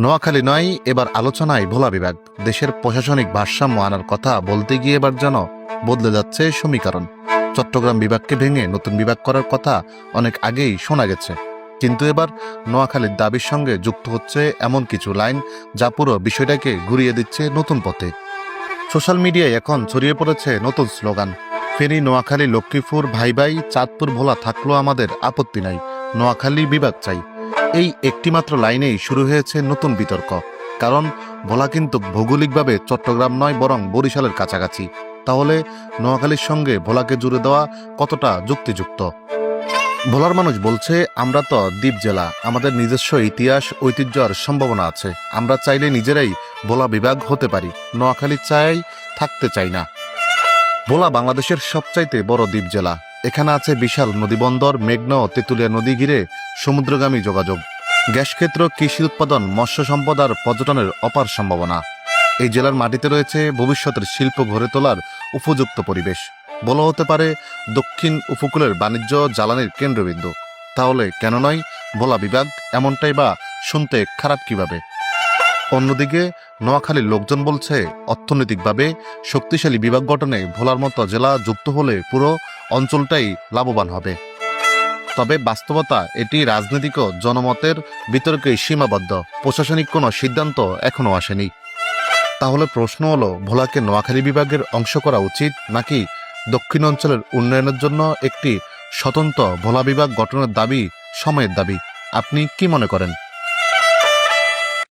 নোয়াখালী নয়, এবার আলোচনায় ভোলা বিভাগ। দেশের প্রশাসনিক ভারসাম্য আনার কথা বলতে গিয়ে এবার যেন বদলে যাচ্ছে সমীকরণ। চট্টগ্রাম বিভাগকে ভেঙে নতুন বিভাগ করার কথা অনেক আগেই শোনা গেছে। কিন্তু এবার নোয়াখালীর দাবির সঙ্গে যুক্ত হচ্ছে এমন কিছু লাইন যা পুরো বিষয়টাকে ঘুরিয়ে দিচ্ছে নতুন পথে। সোশ্যাল মিডিয়ায় এখন ছড়িয়ে পড়েছে নতুন স্লোগান, ফেনী, নোয়াখালী, লক্ষ্মীপুর ভাই ভাই চাঁদপুর, ভোলা থাকলেও আমাদের আপত্তি নাই, নোয়াখালী বিভাগ চাই। এই একটিমাত্র লাইনেই শুরু হয়েছে নতুন বিতর্ক, কারণ ভোলা কিন্তু ভৌগোলিকভাবে চট্টগ্রাম নয়, বরং বরিশালের কাছাকাছি। তাহলে নোয়াখালীর সঙ্গে ভোলাকে জুড়ে দেওয়া কতটা যুক্তিযুক্ত? ভোলার মানুষ বলছে, আমরা তো দ্বীপ জেলা, আমাদের নিজস্ব ইতিহাস ঐতিহ্য আর সম্ভাবনা আছে। আমরা চাইলে নিজেরাই ভোলা বিভাগ হতে পারি। নোয়াখালী চাই, থাকতে চাই না। ভোলা বাংলাদেশের সবচাইতে বড় দ্বীপ জেলা। এখানে আছে বিশাল নদীবন্দর, মেঘনা তেঁতুলিয়া নদী ঘিরে সমুদ্রগামী যোগাযোগ। গ্যাস ক্ষেত্র, কৃষি উৎপাদন, মৎস্য সম্পদ আর পর্যটনের অপার সম্ভাবনা। এই জেলার মাটিতে রয়েছে ভবিষ্যতের শিল্প গড়ে তোলার উপযুক্ত পরিবেশ। বলা হতে পারে, দক্ষিণ উপকূলের বাণিজ্য জ্বালানির কেন্দ্রবিন্দু। তাহলে কেন নয় ভোলা বিভাগ এমনটাই বা শুনতে খারাপ কীভাবে? অন্যদিকে, নোয়াখালীর লোকজন বলছে, অর্থনৈতিকভাবে শক্তিশালী বিভাগ গঠনে ভোলার মতো জেলা যুক্ত হলে পুরো অঞ্চলটাই লাভবান হবে। তবে বাস্তবতা এটি রাজনৈতিক জনমতের বিতর্কে সীমাবদ্ধ। প্রশাসনিক কোনো সিদ্ধান্ত এখনও আসেনি। তাহলে প্রশ্ন হলো, ভোলাকে নোয়াখালী বিভাগের অংশ করা উচিত নাকি দক্ষিণ অঞ্চলের উন্নয়নের জন্য একটি স্বতন্ত্র ভোলা বিভাগ গঠনের দাবি, সময়ের দাবি? আপনি কি মনে করেন?